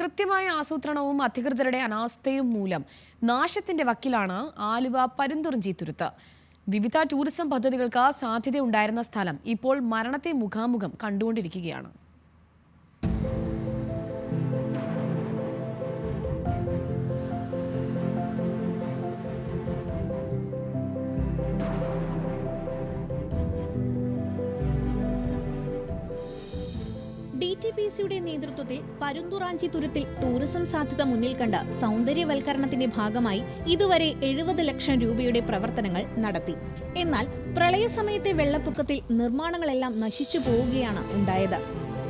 കൃത്യമായ ആസൂത്രണവും അധികൃതരുടെ അനാസ്ഥയും മൂലം നാശത്തിന്റെ വക്കിലാണ് ആലുവ പരുന്തുറിഞ്ചി തുരുത്ത്. വിവിധ ടൂറിസം പദ്ധതികൾക്ക് സാധ്യതയുണ്ടായിരുന്ന സ്ഥലം ഇപ്പോൾ മരണത്തെ മുഖാമുഖം കണ്ടുകൊണ്ടിരിക്കുകയാണ്. ടി പി സിയുടെ നേതൃത്വത്തിൽ പരുന്തുറാഞ്ചി തുരത്തിൽ ടൂറിസം സാധ്യത മുന്നിൽ കണ്ട സൗന്ദര്യവൽക്കരണത്തിന്റെ ഭാഗമായി ഇതുവരെ എഴുപത് ലക്ഷം രൂപയുടെ പ്രവർത്തനങ്ങൾ നടത്തി. എന്നാൽ പ്രളയസമയത്തെ വെള്ളപ്പൊക്കത്തിൽ നിർമ്മാണങ്ങളെല്ലാം നശിച്ചു പോവുകയാണ് ഉണ്ടായത്.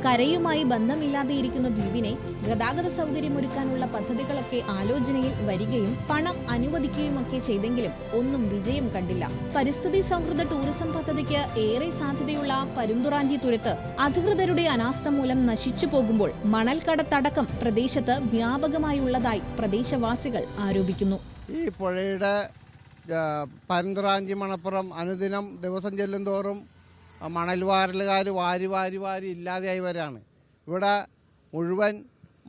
കരയുമായി ബന്ധമില്ലാതെ ഇരിക്കുന്ന ദ്വീപിനെ ഗതാഗത സൗകര്യമൊരുക്കാനുള്ള പദ്ധതികളൊക്കെ ആലോചനയിൽ വരികയും പണം അനുവദിക്കുകയും ഒക്കെ ചെയ്തെങ്കിലും ഒന്നും വിജയം കണ്ടില്ല. പരിസ്ഥിതി സൗഹൃദ ടൂറിസം പദ്ധതിക്ക് ഏറെ സാധ്യതയുള്ള പരുന്തുറാഞ്ചി തുരത്ത് അധികൃതരുടെ അനാസ്ഥ മൂലം നശിച്ചു പോകുമ്പോൾ മണൽക്കടത്തടക്കം പ്രദേശത്ത് വ്യാപകമായുള്ളതായി പ്രദേശവാസികൾ ആരോപിക്കുന്നു. ഈ പുഴയുടെ പരന്തറാഞ്ചി മണപ്പുറം അനുദിനം ദിവസം ചെല്ലുന്തോറും മണൽ വാരലുകാർ വാരി വാരി വാരി ഇല്ലാതെയായി വരാണ്. ഇവിടെ മുഴുവൻ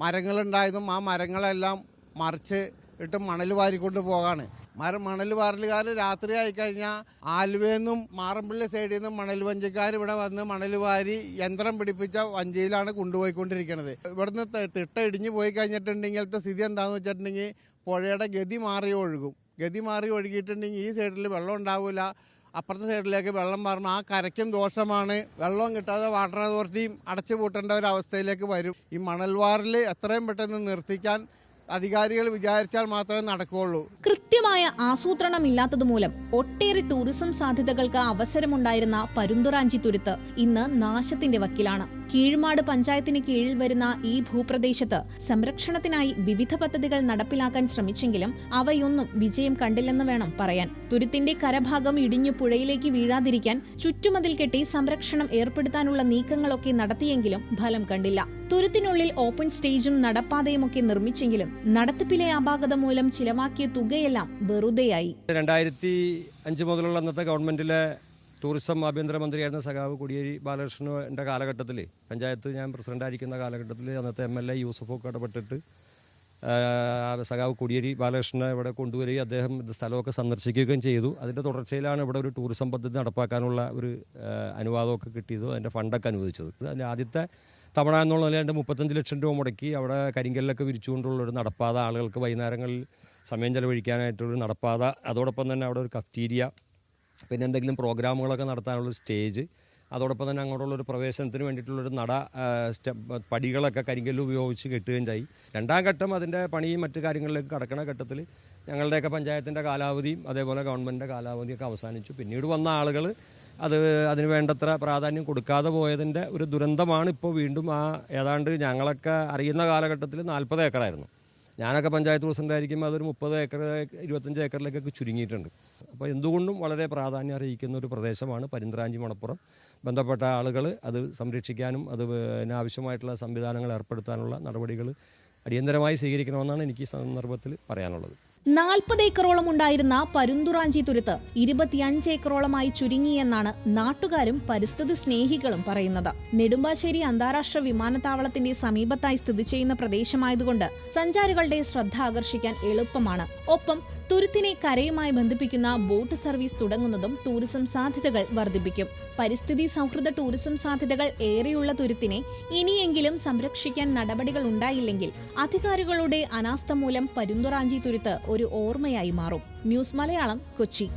മരങ്ങളുണ്ടായതും ആ മരങ്ങളെല്ലാം മറിച്ച് ഇട്ട് മണൽ വാരിക്കൊണ്ട് പോകാണ്. മര മണൽ വാരലുകാർ രാത്രി ആയിക്കഴിഞ്ഞാൽ ആലുവയെന്നും മാറമ്പള്ളി സൈഡിൽ നിന്നും മണൽ വഞ്ചിക്കാർ ഇവിടെ വന്ന് മണൽ വാരി യന്ത്രം പിടിപ്പിച്ച വഞ്ചിയിലാണ് കൊണ്ടുപോയിക്കൊണ്ടിരിക്കുന്നത് ഇവിടുന്ന് തിട്ട ഇടിഞ്ഞു പോയി കഴിഞ്ഞിട്ടുണ്ടെങ്കിലത്തെ സ്ഥിതി എന്താണെന്ന് വെച്ചിട്ടുണ്ടെങ്കിൽ പുഴയുടെ ഗതി മാറി ഒഴുകും. ഗതി മാറി ഒഴുകിയിട്ടുണ്ടെങ്കിൽ ഈ സൈഡിൽ വെള്ളം ഉണ്ടാവില്ല അപ്പുറത്തെ സൈഡിലേക്ക് വെള്ളം മാറണം ആ കരയ്ക്കും ദോഷമാണ്. വെള്ളം കിട്ടാതെ വാട്ടർ അതോറിറ്റിയും അടച്ചു പൂട്ടേണ്ട ഒരു അവസ്ഥയിലേക്ക് വരും. ഈ മണൽവാറിൽ എത്രയും പെട്ടെന്ന് നിർത്തിക്കാൻ അധികാരികൾ വിചാരിച്ചാൽ മാത്രമേ നടക്കുകയുള്ളൂ. കൃത്യമായ ആസൂത്രണം ഇല്ലാത്തതുമൂലം ഒട്ടേറെ ടൂറിസം സാധ്യതകൾക്ക് അവസരമുണ്ടായിരുന്ന പരുന്തുറാഞ്ചി തുരുത്ത് ഇന്ന് നാശത്തിന്റെ വക്കിലാണ്. കീഴ്മാട് പഞ്ചായത്തിന് കീഴിൽ വരുന്ന ഈ ഭൂപ്രദേശത്ത് സംരക്ഷണത്തിനായി വിവിധ പദ്ധതികൾ നടപ്പിലാക്കാൻ ശ്രമിച്ചെങ്കിലും അവയൊന്നും വിജയം കണ്ടില്ലെന്ന് വേണം പറയാൻ. തുരുത്തിന്റെ കരഭാഗം ഇടിഞ്ഞു പുഴയിലേക്ക് വീഴാതിരിക്കാൻ ചുറ്റുമതിൽ കെട്ടി സംരക്ഷണം ഏർപ്പെടുത്താനുള്ള നീക്കങ്ങളൊക്കെ നടത്തിയെങ്കിലും ഫലം കണ്ടില്ല. തുരുത്തിനുള്ളിൽ ഓപ്പൺ സ്റ്റേജും നടപ്പാതയുമൊക്കെ നിർമ്മിച്ചെങ്കിലും നടത്തിപ്പിലെ അപാകത മൂലം ചിലവാക്കിയ തുകയെല്ലാം വെറുതെയായി. രണ്ടായിരത്തി അഞ്ച് മുതലുള്ള അന്നത്തെ ഗവൺമെന്റിലെ ടൂറിസം ആഭ്യന്തരമന്ത്രിയായിരുന്ന സഖാവ് കോടിയേരി ബാലകൃഷ്ണന്റെ കാലഘട്ടത്തിൽ പഞ്ചായത്ത് ഞാൻ പ്രസിഡന്റായിരിക്കുന്ന കാലഘട്ടത്തിൽ അന്നത്തെ എം എൽ എ യൂസഫൊക്കെ ഇടപെട്ടിട്ട് സഖാവ് കോടിയേരി ബാലകൃഷ്ണനെ ഇവിടെ കൊണ്ടുവരികയും അദ്ദേഹം സ്ഥലമൊക്കെ സന്ദർശിക്കുകയും ചെയ്തു. അതിന്റെ തുടർച്ചയിലാണ് ഇവിടെ ഒരു ടൂറിസം പദ്ധതി നടപ്പാക്കാനുള്ള ഒരു അനുവാദമൊക്കെ കിട്ടിയത് അതിന്റെ ഫണ്ടൊക്കെ അനുവദിച്ചത്. അതിന്റെ ആദ്യത്തെ തവണ എന്നുള്ള നിലയിൽ മുപ്പത്തഞ്ച് ലക്ഷം രൂപ മുടക്കി അവിടെ കരിങ്കല്ലൊക്കെ വിരിച്ചുകൊണ്ടുള്ള ഒരു നടപ്പാത ആളുകൾക്ക് വൈകുന്നേരങ്ങളിൽ സമയം ചെലവഴിക്കാനായിട്ടൊരു നടപ്പാത. അതോടൊപ്പം തന്നെ അവിടെ ഒരു കഫ്റ്റീരിയ പിന്നെ എന്തെങ്കിലും പ്രോഗ്രാമുകളൊക്കെ നടത്താനുള്ള സ്റ്റേജ്. അതോടൊപ്പം തന്നെ അങ്ങോട്ടുള്ള ഒരു പ്രവേശനത്തിന് വേണ്ടിയിട്ടുള്ളൊരു നട സ്റ്റെപ്പ് പടികളൊക്കെ കരിങ്കല്ല് ഉപയോഗിച്ച് കെട്ടുകയും ചെയ്യും. രണ്ടാം ഘട്ടം അതിന്റെ പണിയും മറ്റു കാര്യങ്ങളിലേക്ക് കടക്കണ ഘട്ടത്തിൽ ഞങ്ങളുടെയൊക്കെ പഞ്ചായത്തിന്റെ കാലാവധിയും അതേപോലെ ഗവൺമെന്റിന്റെ കാലാവധിയൊക്കെ അവസാനിച്ചു. പിന്നീട് വന്ന ആളുകൾ അത് അതിന് വേണ്ടത്ര പ്രാധാന്യം കൊടുക്കാതെ പോയതിന്റെ ഒരു ദുരന്തമാണ് ഇപ്പോൾ വീണ്ടും ആ ഏതാണ്ട് ഞങ്ങളൊക്കെ അറിയുന്ന കാലഘട്ടത്തിൽ നാൽപ്പത് ഏക്കറായിരുന്നു. ഞാനൊക്കെ പഞ്ചായത്ത് പ്രസിഡന്റ് ആയിരിക്കുമ്പോൾ അതൊരു മുപ്പത് ഏക്കർ ഇരുപത്തഞ്ച് ഏക്കറിലേക്കൊക്കെ ചുരുങ്ങിയിട്ടുണ്ട്. അപ്പോൾ എന്തുകൊണ്ടും വളരെ പ്രാധാന്യം അറിയിക്കുന്ന ഒരു പ്രദേശമാണ് പരിന്ത്രാഞ്ചി മണപ്പുറം. ബന്ധപ്പെട്ട ആളുകൾ അത് സംരക്ഷിക്കാനും അത് ആവശ്യമായിട്ടുള്ള സംവിധാനങ്ങൾ ഏർപ്പെടുത്താനുള്ള നടപടികൾ അടിയന്തരമായി സ്വീകരിക്കണമെന്നാണ് എനിക്ക് ഈ സന്ദർഭത്തിൽ പറയാനുള്ളത്. നാൽപ്പത് ഏക്കറോളം ഉണ്ടായിരുന്ന പരുന്തുറാഞ്ചി തുരുത്ത് ഇരുപത്തിയഞ്ച് ഏക്കറോളമായി ചുരുങ്ങിയെന്നാണ് നാട്ടുകാരും പരിസ്ഥിതി സ്നേഹികളും പറയുന്നത്. നെടുമ്പാശ്ശേരി അന്താരാഷ്ട്ര വിമാനത്താവളത്തിന്റെ സമീപത്തായി സ്ഥിതി ചെയ്യുന്ന പ്രദേശമായതുകൊണ്ട് സഞ്ചാരികളുടെ ശ്രദ്ധ ആകർഷിക്കാൻ എളുപ്പമാണ്. ഒപ്പം തുരുത്തിനെ കരയുമായി ബന്ധിപ്പിക്കുന്ന ബോട്ട് സർവീസ് തുടങ്ങുന്നതും ടൂറിസം സാധ്യതകൾ വർദ്ധിപ്പിക്കും. പരിസ്ഥിതി സൗഹൃദ ടൂറിസം സാധ്യതകൾ ഏറെയുള്ള തുരുത്തിനെ ഇനിയെങ്കിലും സംരക്ഷിക്കാൻ നടപടികൾ ഉണ്ടായില്ലെങ്കിൽ അധികാരികളുടെ അനാസ്ഥ മൂലം പരുന്തുറാഞ്ചി തുരുത്ത് ഒരു ഓർമ്മയായി മാറും. ന്യൂസ് മലയാളം കൊച്ചി.